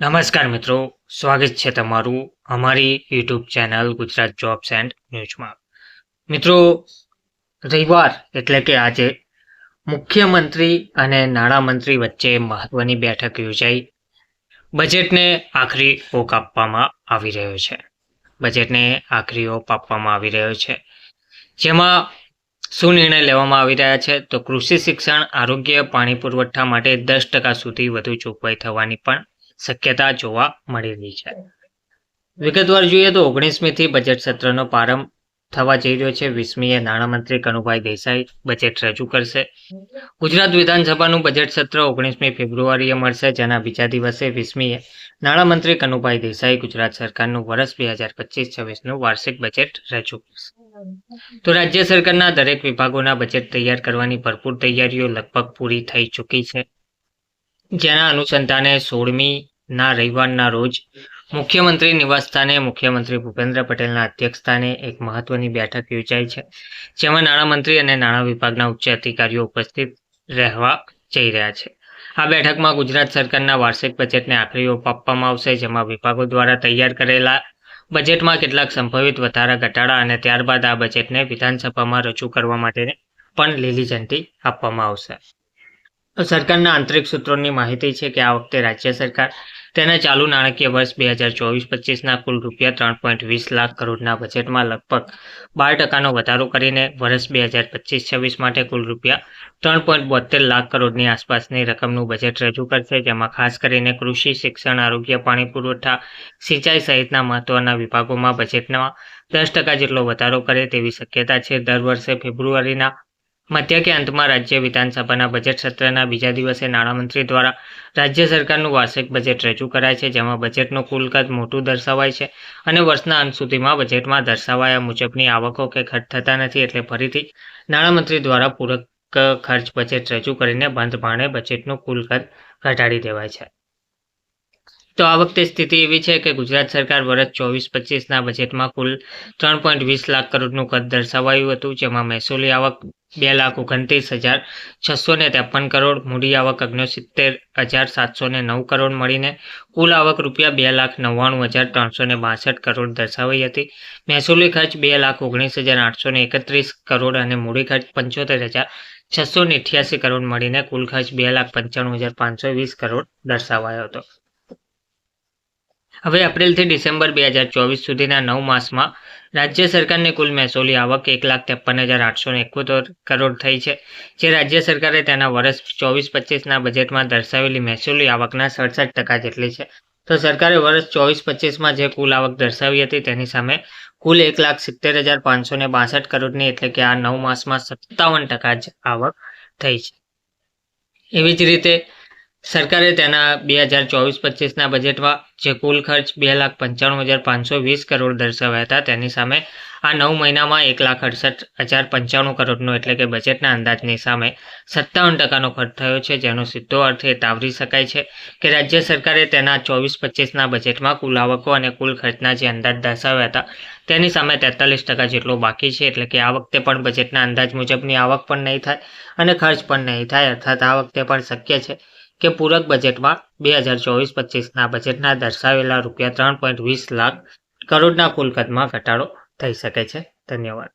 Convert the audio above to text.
નમસ્કાર મિત્રો, સ્વાગત છે તમારું અમારી YouTube channel Gujarat jobs and ન્યૂઝમાં મિત્રો, રવિવાર એટલે કે આજે મુખ્યમંત્રી અને નાણામંત્રી વચ્ચે મહત્વની બેઠક યોજાઈ. બજેટને આખરી ઓપ આપવામાં આવી રહ્યો છે. બજેટને આખરી ઓપ આપવામાં આવી રહ્યો છે. જેમાં શું નિર્ણય લેવામાં આવી રહ્યા છે? તો કૃષિ શિક્ષણ, આરોગ્ય, પાણી પુરવઠા માટે દસ ટકા સુધી વધુ જોગવાઈ થવાની પણ શક્યતા જોવા મળી રહી છે. વિગતવાર જોઈએ તો ઓગણીસમી થી બજેટ સત્રનો પ્રારંભ થવા જઈ રહ્યો છે. વીસમીએ નાણામંત્રી કનુભાઈ દેસાઈ બજેટ રજૂ કરશે. ગુજરાત વિધાનસભાનું બજેટ સત્ર ઓગણીસમી ફેબ્રુઆરીએ મળશે. જેના બીજા દિવસે વીસમીએ નાણામંત્રી કનુભાઈ દેસાઈ ગુજરાત સરકારનું વર્ષ બે હજાર પચીસ છવ્વીસનું વાર્ષિક બજેટ રજૂ કરશે. તો રાજ્ય સરકારના દરેક વિભાગોના બજેટ તૈયાર કરવાની ભરપૂર તૈયારીઓ લગભગ પૂરી થઈ ચૂકી છે. જેના અનુસંધાને સોળમી ના રવિવારના રોજ મુખ્યમંત્રી નિવાસસ્થાને મુખ્યમંત્રી ભૂપેન્દ્ર પટેલના અધ્યક્ષસ્થાને એક મહત્વની બેઠક યોજાઈ છે, જેમાં નાણામંત્રી અને નાણાં વિભાગના ઉચ્ચ અધિકારીઓ ઉપસ્થિત રહેવા જઈ રહ્યા છે. આ બેઠકમાં ગુજરાત સરકારના વાર્ષિક બજેટને આખરી ઓપ આપવામાં આવશે, જેમાં વિભાગો દ્વારા તૈયાર કરેલા બજેટમાં કેટલાક સંભવિત વધારા ઘટાડા અને ત્યારબાદ આ બજેટને વિધાનસભામાં રજૂ કરવા માટે પણ લીલી ઝંડી આપવામાં આવશે. સરકારના આંતરિક સૂત્રોની માહિતી છે કે આ વખતે રાજ્ય સરકાર તેના ચાલુ નાણાકીય વર્ષ બે હજાર ચોવીસ પચીસના કુલ રૂપિયા ત્રણ પોઈન્ટ વીસ લાખ કરોડના બજેટમાં લગભગ બાર ટકાનો વધારો કરીને વર્ષ બે હજાર પચીસ છવ્વીસ માટે કુલ રૂપિયા ત્રણ પોઈન્ટ બોતેર લાખ કરોડની આસપાસની રકમનું બજેટ રજૂ કરશે, જેમાં ખાસ કરીને કૃષિ, શિક્ષણ, આરોગ્ય, પાણી પુરવઠા, સિંચાઈ સહિતના મહત્વના વિભાગોમાં બજેટમાં દસ ટકા જેટલો વધારો કરે તેવી શક્યતા છે. દર વર્ષે ફેબ્રુઆરીના મધ્ય કે અંતમાં રાજ્ય વિધાનસભાના બજેટ સત્રના બીજા દિવસે નાણામંત્રી દ્વારા રાજ્ય સરકારનું વાર્ષિક બજેટ રજૂ કરાય છે, જેમાં બજેટનું કુલ કદ મોટું દર્શાવાય છે અને વર્ષના અંત સુધીમાં બજેટમાં દર્શાવાયા મુજબની આવકો કે ખર્ચ થતા નથી એટલે ફરીથી નાણામંત્રી દ્વારા પૂરક ખર્ચ બજેટ રજૂ કરીને બંધ ભાણે બજેટનું કુલ કદ ઘટાડી દેવાય છે. તો આ વખતે સ્થિતિ એવી છે કે ગુજરાત સરકાર વર્ષ ચોવીસ પચીસના બજેટમાં કુલ ત્રણ પોઈન્ટ વીસ લાખ કરોડનું કદ દર્શાવાયું હતું, જેમાં મહેસૂલી આવક બે લાખ ઓગણત્રીસ હજાર છસો ને ત્રેપન કરોડ, મૂડી આવક ઓગણસિત્તેર હજાર સાતસો ને નવ કરોડ મળીને કુલ આવક રૂપિયા બે લાખ નવ્વાણું હજાર ત્રણસો ને બાસઠ કરોડ દર્શાવાઈ હતી. મહેસૂલી ખર્ચ બે લાખ ઓગણીસ હજાર આઠસો ને એકત્રીસ કરોડ અને મૂડી ખર્ચ પંચોતેર હજાર છસો ને કરોડ મળીને કુલ ખર્ચ બે લાખ પંચાણું હજાર પાંચસો વીસ કરોડ દર્શાવાયો હતો. હવે એપ્રિલથી ડિસેમ્બર બે હજાર ચોવીસ સુધીના નવ માસમાં રાજ્ય સરકારની કુલ મહેસૂલી આવક એક લાખ ત્રેપન હજાર આઠસો એકોતેર કરોડ થઈ છે. જે રાજ્ય સરકારે તેના વર્ષ ચોવીસ પચીસના બજેટમાં દર્શાવેલી મહેસૂલી આવકના સડસઠ ટકા જેટલી છે. તો સરકારે વર્ષ ચોવીસ પચીસમાં જે કુલ આવક દર્શાવી હતી તેની સામે કુલ એક લાખ સિત્તેર હજાર પાંચસો ને બાસઠ કરોડની એટલે કે આ નવ માસમાં સત્તાવન ટકા જ આવક થઈ છે. એવી જ રીતે સરકારે તેના બે હજાર ચોવીસ પચીસના બજેટમાં જે કુલ ખર્ચ બે લાખ પંચાણું હજાર પાંચસો વીસ કરોડ દર્શાવ્યા હતા, તેની સામે આ નવ મહિનામાં એક લાખ અડસઠ હજાર પંચાણું કરોડનો એટલે કે બજેટના અંદાજની સામે સત્તાવન ટકાનો ખર્ચ થયો છે, જેનો સીધો અર્થ એ તાવરી શકાય છે કે રાજ્ય સરકારે તેના ચોવીસ પચીસના બજેટમાં કુલ આવકો અને કુલ ખર્ચના જે અંદાજ દર્શાવ્યા હતા, તેની સામે તેતાલીસ ટકા જેટલો બાકી છે, એટલે કે આ વખતે પણ બજેટના અંદાજ મુજબની આવક પણ નહીં થાય અને ખર્ચ પણ નહીં થાય, અર્થાત આ વખતે પણ શક્ય છે કે પૂરક બજેટમાં બે હજાર ચોવીસ પચીસના બજેટના દર્શાવેલા રૂપિયા ત્રણ પોઈન્ટ વીસ લાખ કરોડના કુલ કદમાં ઘટાડો થઈ શકે છે. ધન્યવાદ.